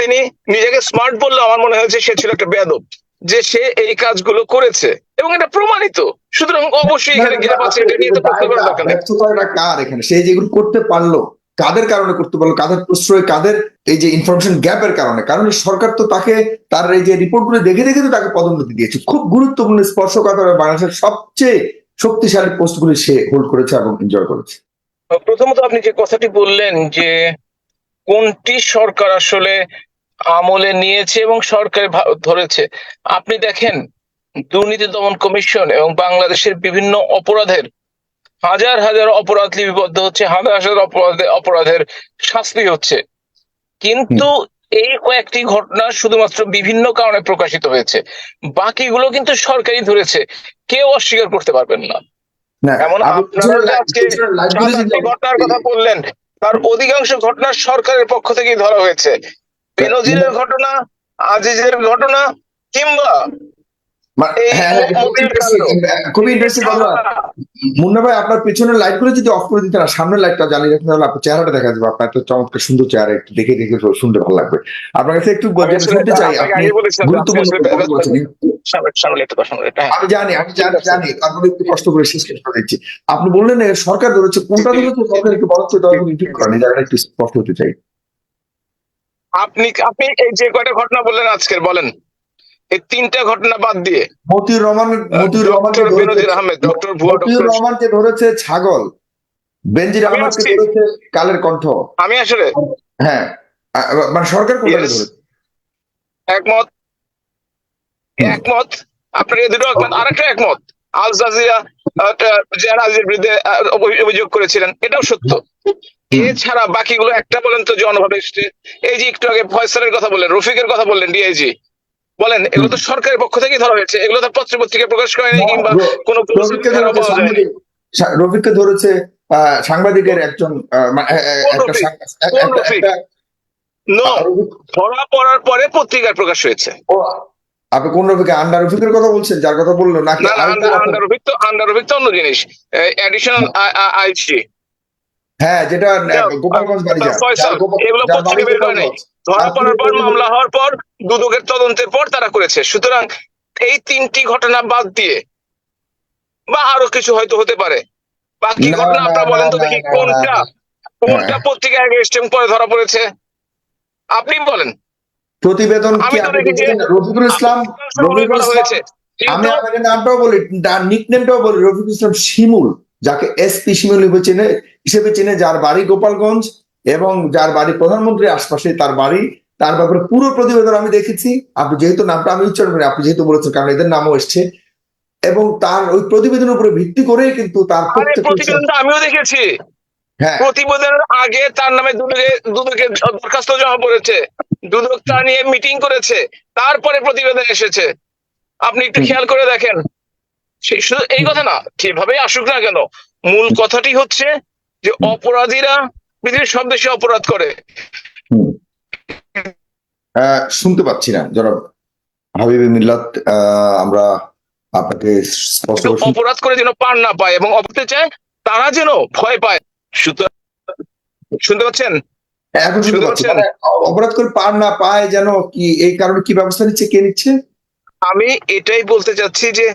তিনি নিজেকে স্মার্ট বললে আমার মনে হয়েছে সে ছিল একটা বেয়াদব যে সে এই কাজগুলো করেছে এবং এটা প্রমাণিত। সুতরাং অবশ্যই এখানে গ্যাপ আছে এটা নিয়ে তো প্রশ্ন করার দরকার নেই। কার এখানে? সে যেগুলো করতে পারল কাদের কারণে করতে পারল কাদের প্রশ্রয় কাদের এই যে ইনফরমেশন গ্যাপের কারণে? কারণ সরকার তো তাকে তার এই যে রিপোর্টগুলো দেখে দেখে তো তাকে পদোন্নতি দিয়েছে। খুব গুরুত্বপূর্ণ স্পর্শকাতর বাংলাদেশের সবচেয়ে শক্তিশালী পোস্ট গুলি সে হোল্ড করেছে এবং এনজয় করেছে। প্রথমত আপনি যে কথাটি বললেন যে কোনটি সরকার আসলে আমলে নিয়েছে এবং সরকার ধরেছে। আপনি দেখেন দুর্নীতি দমন কমিশন এবং বাংলাদেশের বিভিন্ন অপরাধের হাজার হাজার অপরাধ লিপিবদ্ধ হচ্ছে হাজার হাজার অপরাধে অপরাধের শাস্তি হচ্ছে। কিন্তু এই কয়েকটি ঘটনা শুধুমাত্র বিভিন্ন কারণে প্রকাশিত হয়েছে। বাকিগুলো কিন্তু সরকারই ধরেছে। কেউ অস্বীকার করতে পারবেন না। এমন আপনি আপনারা আজকে ঘটনার কথা বললেন তার অধিকাংশ ঘটনা সরকারের পক্ষ থেকেই ধরা হয়েছে। বেনজিরের ঘটনা আজিজের ঘটনা কিংবা হ্যাঁ, হ্যাঁ, খুবই মতির interesting, খুবই ইন্টারেস্টিং কথা। মুন্না ভাই আপনার পিছনের লাইটগুলো যদি অফ করে দিতেন আর সামনের লাইটটা জ্বালিয়ে রাখতে তাহলে আপনার চেহারাটা দেখা যাবে। আপনার একটা চমৎকার সুন্দর চেহারা একটু দেখে দেখে শুনতে ভালো লাগবে। আপনার কাছে একটু শুনতে চাই আপনি হ্যাঁ। আমি জানি আমি জানি জানি। তারপরে একটু কষ্ট করে শেষ করে দিচ্ছি আপনি বললেন সরকার ধরেছে কোনটা ধরেছে সরকার একটু বড় করে দেওয়া করেন এই জায়গাটা একটু স্পষ্ট হতে চাই। আপনি আপনি এই যে কয়টা ঘটনা বললেন আজকের বলেন। এই তিনটা ঘটনা বাদ দিয়ে। মতিউর রহমান মতিউর ডক্টর বেনজির আহমেদ ডক্টর ভুয়া মতিউর রহমানকে ধরেছে ছাগল। বেনজির আহমদকে ধরেছে কালের কণ্ঠ। আমি আসলে হ্যাঁ মানে সরকার Yes. ধরেছে? একমত। একমত। আপনার এই দুটো একমত। আরেকটা একমত। আল জাজিরা যারা আজিজের বিরুদ্ধে অভিযোগ করেছিলেন। এটাও সত্য। এছাড়া বাকিগুলো একটা বলেন তো যে অন্যভাবে এই যে একটু আগে ফয়সালের কথা বললেন রফিকের কথা বললেন ডিআইজি বলেন এগুলো তো সরকারের পক্ষ থেকেই ধরা হয়েছে। এগুলো তো পত্র পত্রিকা প্রকাশ করেনি কিংবা কোনো রফিককে ধরেছে সাংবাদিকের একজন ধরা পড়ার পরে পত্রিকায় প্রকাশ হয়েছে। আপনি কোন রফিকে আন্ডার রফিকের কথা বলছেন? যার কথা বলল নাকি না আন্ডার রফিক তো আন্ডার রফিক তো অন্য জিনিস। অ্যাডিশনাল আইসি হ্যাঁ যেটা গোপালগঞ্জ বাড়ি এগুলো পত্রিকা বের করে নাই। ধরা পড়ার পর মামলা হওয়ার পর দুদকের তদন্তের পর তারা করেছে। সুতরাং এই তিনটি ঘটনা বাদ দিয়ে বা আরও কিছু হয়তো হতে পারে। বাকি ঘটনা আপনারা বলেন তো দেখি কোনটা কোনটা পত্রিকা এসছে পরে ধরা পড়েছে। আপনি বলেন। প্রতিবেদন কি রফিকুল ইসলাম রফিকুল ইসলাম হয়েছে। আমি আপনাকে নামটাও বলি নিকনেমটাও বলি রফিকুল ইসলাম শিমুল। যাকে এসপি শিমুল হিসেবে চেনে হিসেবে চেনে যার বাড়ি গোপালগঞ্জ এবং যার বাড়ি প্রধানমন্ত্রীর আশপাশে তার বাড়ি। তার ব্যাপারে পুরো প্রতিবেদন আমি দেখেছি। আপনি যেহেতু নামটা আমি উচ্চারণ করি আপনি যেহেতু বলেছেন কারণ এদের নামও এসছে। এবং তার ওই প্রতিবেদনের উপরে ভিত্তি করে কিন্তু তার প্রতিবেদনটা আমিও দেখেছি। হ্যাঁ। প্রতিবেদনের আগে তার নামে দুদকে দুদকে দরখাস্ত জমা পড়েছে। দুদক তা নিয়ে মিটিং করেছে। তারপরে প্রতিবেদন এসেছে। আপনি একটু খেয়াল করে দেখেন। শুধু এই কথা না যেভাবেই আসুক না কেন মূল কথাটি হচ্ছে যে অপরাধীরা পৃথিবীর সব দেশে অপরাধ করে। শুনতে পাচ্ছি না জনাব হাবিবি মিল্লাত আমরা আপনাকে স্পষ্ট অপরাধ করে যেন পার না পায় এবং অপরাধ চায় তারা যেন ভয় পায়। সুতরাং শুনতে পাচ্ছেন? এখন শুনতে শুনতে পাচ্ছেন? মানে অপরাধ করে পার না পায় যেন কি এই কারণে কি ব্যবস্থা নিচ্ছে কে নিচ্ছে? আমি এটাই বলতে চাচ্ছি যে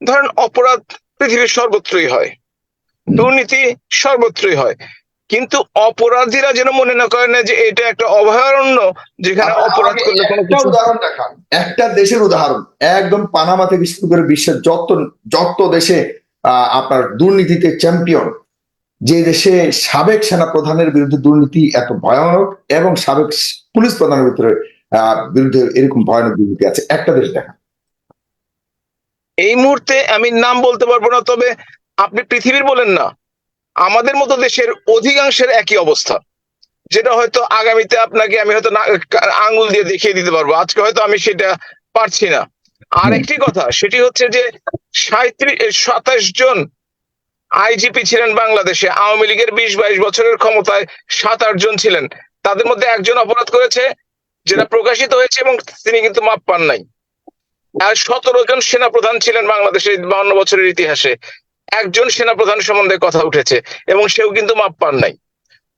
ধরেন অপরাধ পৃথিবীর সর্বত্রই হয় দুর্নীতি সর্বত্রই হয়। কিন্তু অপরাধীরা যেন মনে না করে না যে এটা একটা অভয়ারণ্য যেখানে অপরাধ করলে কোনো একটা কিছু উদাহরণ দেখান। একটা দেশের উদাহরণ। একদম পানামা থেকে শুরু করে বিশ্বের যত যত দেশে আহ, আপনার দুর্নীতিতে চ্যাম্পিয়ন যে দেশে সাবেক সেনা প্রধানের বিরুদ্ধে দুর্নীতি এত ভয়ানক এবং সাবেক পুলিশ প্রধানের ভিতরে আহ, বিরুদ্ধে এরকম ভয়ানক দুর্নীতি আছে। একটা দেশ দেখা এই মুহূর্তে আমি নাম বলতে পারব না, তবে আপনি পৃথিবীর বলেন না, আমাদের মতো দেশের অধিকাংশের একই অবস্থা। যেটা হয়তো আগামীতে আপনাকে আমি হয়তো আঙ্গুল দিয়ে দেখিয়ে দিতে পারব, আজকে হয়তো আমি সেটা পারছি না। আর একটি কথা, সেটি হচ্ছে যে সাঁত্রিশ সাতাশ জন আইজিপি ছিলেন বাংলাদেশে, আওয়ামী লীগের বিশ বাইশ বছরের ক্ষমতায় সাত আট জন ছিলেন। তাদের মধ্যে একজন অপরাধ করেছে, যেটা প্রকাশিত হয়েছে এবং তিনি কিন্তু মাপ পান নাই। আর সতেরো জন সেনাপ্রধান ছিলেন বাংলাদেশের বাউন্ন বছরের ইতিহাসে। একজন সেনাপ্রধান সম্বন্ধে কথা উঠেছে এবং সেও কিন্তু মাপ পান নাই।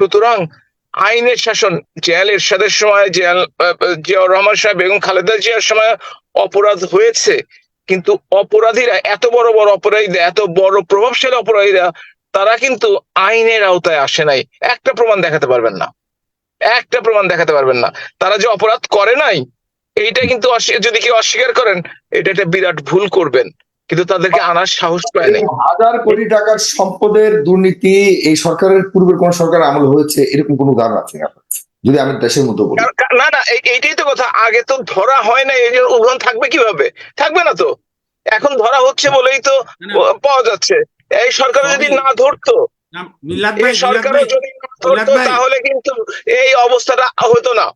সুতরাং আইনের শাসন জিয়াল এরশাদের সময় আহ, জিয়াউর রহমান সাহেব বেগম খালেদা জিয়ার সময় অপরাধ হয়েছে। কিন্তু অপরাধীরা এত বড় বড় অপরাধীরা এত বড় প্রভাবশালী অপরাধীরা তারা কিন্তু আইনের আওতায় আসে নাই। একটা প্রমাণ দেখাতে পারবেন না। একটা প্রমাণ দেখাতে পারবেন না। তারা যে অপরাধ করে নাই এইটা কিন্তু যদি কেউ অস্বীকার করেন এটা একটা বিরাট ভুল করবেন। কিন্তু তাদেরকে আনার সাহস পায় নাই। হাজার কোটি টাকার সম্পদের দুর্নীতি এই সরকারের পূর্বের কোন সরকার আমল হয়েছে এরকম কোন উদাহরণ আছে যদি আমি দেশের মতো বলি। না না এইটাই তো কথা। আগে তো ধরা হয় না এই যে উদাহরণ থাকবে কীভাবে? থাকবে না তো। এখন ধরা হচ্ছে বলেই তো পাওয়া যাচ্ছে। এই সরকার যদি না ধরতো সরকারও যদি না ধরতো তাহলে কিন্তু এই অবস্থাটা হতো না।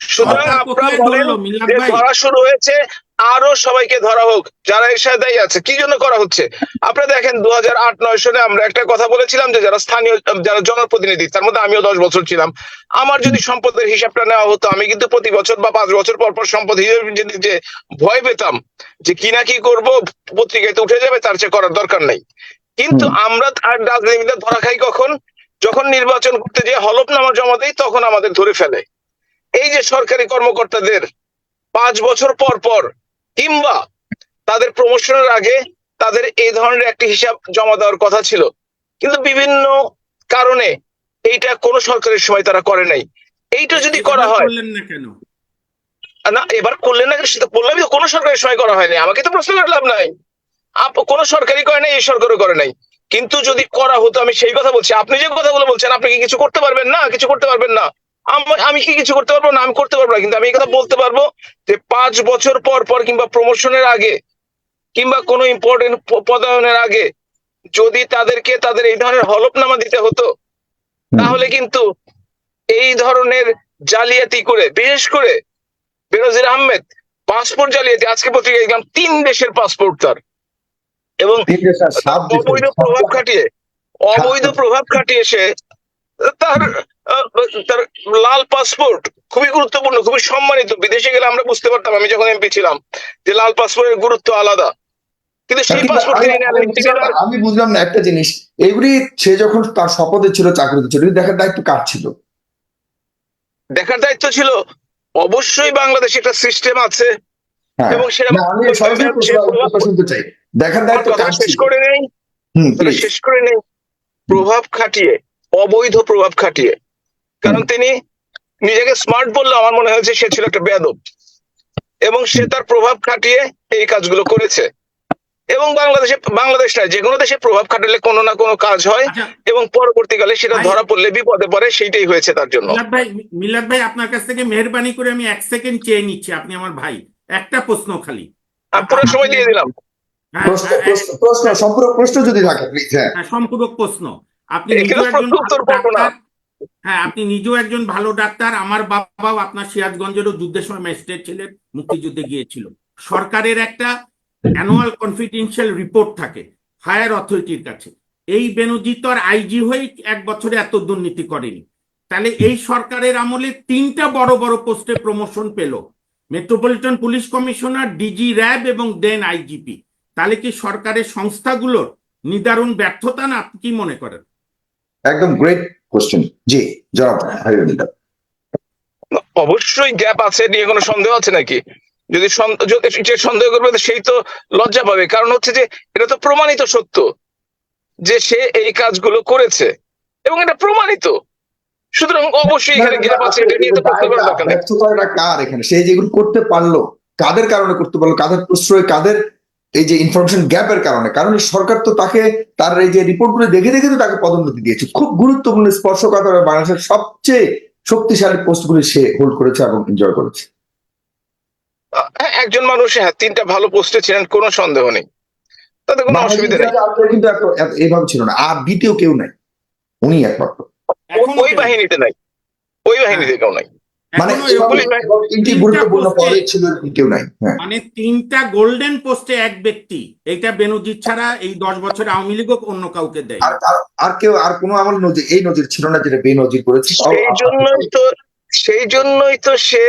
সুতরাং আপনারা বলেন যে ধরা শুরু হয়েছে আরও সবাইকে ধরা হোক যারা এর সাথে দায়ী আছে। কি জন্য করা হচ্ছে? আপনারা দেখেন দু হাজার আট নয় সালে আমরা একটা কথা বলেছিলাম যে যারা স্থানীয় যারা জনপ্রতিনিধি তার মধ্যে আমিও দশ বছর ছিলাম। আমার যদি সম্পদের হিসাবটা নেওয়া হতো আমি কিন্তু প্রতি বছর বা পাঁচ বছর পর পর সম্পদ হিসেবে যে ভয় পেতাম যে কি না কি করব পত্রিকায় তো উঠে যাবে তার চেয়ে করার দরকার নেই। কিন্তু আমরা আর রাজনীতিবিদরা ধরা খাই কখন? যখন নির্বাচন করতে যে হলফনামা জমা দেই তখন আমাদের ধরে ফেলে। এই যে সরকারি কর্মকর্তাদের পাঁচ বছর পর পর কিংবা তাদের প্রমোশনের আগে তাদের এই ধরনের একটি হিসাব জমা দেওয়ার কথা ছিল। কিন্তু বিভিন্ন কারণে এইটা কোন সরকারের সময় তারা করে নাই। এইটা যদি করা হয় না এবার করলেন না সেটা বললাম তো কোনো সরকারের সময় করা হয়নি। আমাকে তো প্রশ্ন করে লাভ নাই। আপ- কোনো সরকারই করে নাই এই সরকারও করে নাই। কিন্তু যদি করা হতো আমি সেই কথা বলছি। আপনি যে কথাগুলো বলছেন আপনি কি কিছু করতে পারবেন না? কিছু করতে পারবেন না? আম- আমি কি কিছু করতে পারব না? আমি করতে পারব না কিন্তু আমি এই কথা বলতে পারব যে পাঁচ বছর পর পর কিংবা প্রমোশনের আগে কিংবা কোনো ইম্পর্টেন্ট পদায়নের আগে যদি তাদেরকে তাদের এই ধরনের হলফনামা দিতে হতো তাহলে কিন্তু এই ধরনের জালিয়াতি করে বিশেষ করে বেনজির আহমেদ পাসপোর্ট জালিয়াতি আজকে পত্রিকায় দেখলাম তিন দেশের পাসপোর্ট তার। এবং অবৈধ প্রভাব খাটিয়ে অবৈধ প্রভাব খাটিয়ে সে তার তার লাল পাসপোর্ট খুবই গুরুত্বপূর্ণ খুবই সম্মানিত। বিদেশে গেলে আমরা বুঝতে পারতাম আমি যখন এমপি ছিলাম যে লাল পাসপোর্টের গুরুত্ব আলাদা। কিন্তু সেই পাসপোর্ট আমি- বুঝলাম না- একটা জিনিস। এগুলি সে যখন তার শপথে ছিল চাকরিতে ছিল দেখার দায়িত্ব কার ছিল? দেখার দায়িত্ব ছিল অবশ্যই বাংলাদেশে একটা সিস্টেম আছে। হ্যাঁ। এবং সেটা দেখার দায়িত্ব শেষ করে নেই। শেষ করে নেই। প্রভাব খাটিয়ে অবৈধ প্রভাব খাটিয়ে। কারণ তিনি নিজেকে স্মার্ট বললে আমার মনে হয়েছে সে ছিল একটা বেয়াদব। এবং সে তার প্রভাব খাটিয়ে এই কাজগুলো করেছে। এবং বাংলাদেশে বাংলাদেশ নয় যে কোনো দেশে প্রভাব খাটালে কোনো না কোনো কাজ হয় আচ্ছা। এবং পরবর্তীকালে সেটা ধরা পড়লে বিপদে পড়ে সেইটাই হয়েছে তার জন্য। মিলাদ ভাই মিলাদ ভাই আপনার কাছ থেকে মেহরবানি করে আমি এক সেকেন্ড চেয়ে নিচ্ছি আপনি আমার ভাই। একটা প্রশ্ন খালি। আর পুরো সময় দিয়ে দিলাম। হ্যাঁ, প্রশ্ন হ্যাঁ, প্রশ্ন সম্পূর্ণ প্রশ্ন যদি থাকে প্লিজ হ্যাঁ। হ্যাঁ, সম্পূরক প্রশ্ন। আপনি হ্যাঁ আপনি নিজেও একজন ভালো ডাক্তার। আমার বাবাও আপনার সিরাজগঞ্জেরও যুদ্ধের সময় ম্যাজিস্ট্রেট ছিলেন মুক্তিযুদ্ধে গিয়েছিল। সরকারের একটা অ্যানুয়াল কনফিডেন্সিয়াল রিপোর্ট থাকে হায়ার অথরিটির কাছে। এই বেনজিত আর আইজি হয়ে এক বছরে এত দুর্নীতি করেনি। তাহলে এই সরকারের আমলে তিনটা বড় বড় পোস্টে প্রমোশন পেল। Metropolitan police commissioner DG RAB এবং দেন আইজিপি তাহলে কি সরকারের সংস্থাগুলোর নিদারুণ ব্যর্থতা না আপনি কি মনে করেন? একদম গ্রেট কোশ্চেন জি জনাব হাবিবুল্লাহ অবশ্যই গ্যাপ আছে নিয়ে কোনো সন্দেহ আছে নাকি? যদি যে সন্দেহ করবে সেই তো লজ্জা পাবে। কারণ হচ্ছে যে এটা তো প্রমাণিত সত্য যে সে এই কাজগুলো করেছে। এবং এটা প্রমাণিত। সুতরাং অবশ্যই এখানে গ্যাপ আছে এটা নিয়ে তো প্রশ্ন করার দরকার নেই। কার এখানে? সে যেগুলো করতে পারল কাদের কারণে করতে পারল কাদের প্রশ্রয় কাদের এই যে ইনফরমেশন গ্যাপের কারণে কারণ সরকার তো তাকে তার এই যে রিপোর্টগুলো দেখে দেখে তো তাকে পদোন্নতি দিয়েছে। খুব গুরুত্বপূর্ণ স্পর্শকাতর বাংলাদেশের সবচেয়ে শক্তিশালী পোস্টগুলি সে হোল্ড করেছে এবং এনজয় করেছে। হ্যাঁ একজন মানুষ হ্যাঁ তিনটা ভালো পোস্টে ছিলেন কোনো সন্দেহ নেই। তাতে কোনো অসুবিধা নেই। কিন্তু এত- ছিল না। আর দ্বিতীয় কেউ নাই। উনি একমাত্র। ওই বাহিনীতে নাই। ওই বাহিনীতে কেউ নাই। মানে তিনটি গুরুত্বপূর্ণ পদে ছিল কেউ নাই হ্যাঁ। মানে তিনটা গোল্ডেন পোস্টে এক ব্যক্তি এটা বেনজির ছাড়া এই দশ বছর আওয়ামী লীগও অন্য কাউকে দেয়। আর আর- কেউ আর কোনো আমল নজির এই নজির ছিল না যেটা বেনজির করেছে। সেই জন্যই তো সেই জন্যই তো সে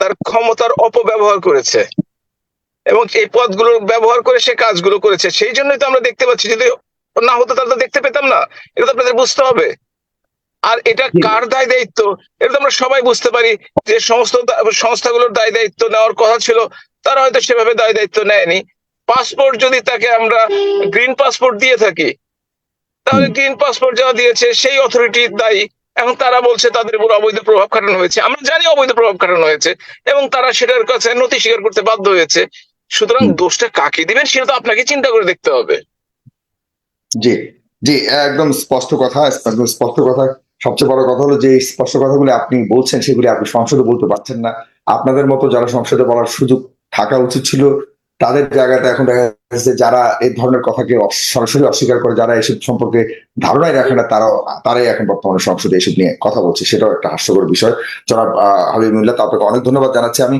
তার ক্ষমতার অপব্যবহার করেছে। এবং এই পদগুলো ব্যবহার করে সে কাজগুলো করেছে। সেই জন্যই তো আমরা দেখতে পাচ্ছি যদি না হতো তাহলে তো দেখতে পেতাম না। এটা তো আপনাদের বুঝতে হবে। আর এটা কার দায় দায়িত্ব? এটা তো আমরা সবাই বুঝতে পারি যে সমস্ত সংস্থাগুলোর দায় দায়িত্ব নেওয়ার কথা ছিল তারা হয়তো সেভাবে দায় দায়িত্ব নেয়নি। পাসপোর্ট যদি তাকে আমরা গ্রিন পাসপোর্ট দিয়ে থাকি তাহলে গ্রিন পাসপোর্ট যারা দিয়েছে সেই অথরিটি দায়ী। এখন তারা বলছে তাদের উপর অবৈধ প্রভাব খাটানো হয়েছে। আমরা জানি অবৈধ প্রভাব খাটানো হয়েছে এবং তারা সেটার কাছে নথি স্বীকার করতে বাধ্য হয়েছে। সুতরাং দোষটা কাকে দিবেন সেটা তো আপনাকে চিন্তা করে দেখতে হবে। জি জি একদম স্পষ্ট কথা স্পষ্ট কথা সবচেয়ে বড় কথা হলো যে স্পষ্ট কথাগুলি আপনি বলছেন, সেগুলি আপনি সংসদে বলতে পারছেন না। আপনাদের মতো যারা সংসদে বলার সুযোগ থাকা উচিত ছিল, তাদের জায়গাতে এখন দেখা যাচ্ছে যারা এই ধরনের কথাকে সরাসরি অস্বীকার করে, যারা এসব সম্পর্কে ধারণাই রাখে না, তারাও, তারাই এখন বর্তমানে সংসদে এসব নিয়ে কথা বলছে। সেটাও একটা হাস্যকর বিষয়। জনাব হাবিবুল্লাহ, আপনাকে অনেক ধন্যবাদ জানাচ্ছি আমি।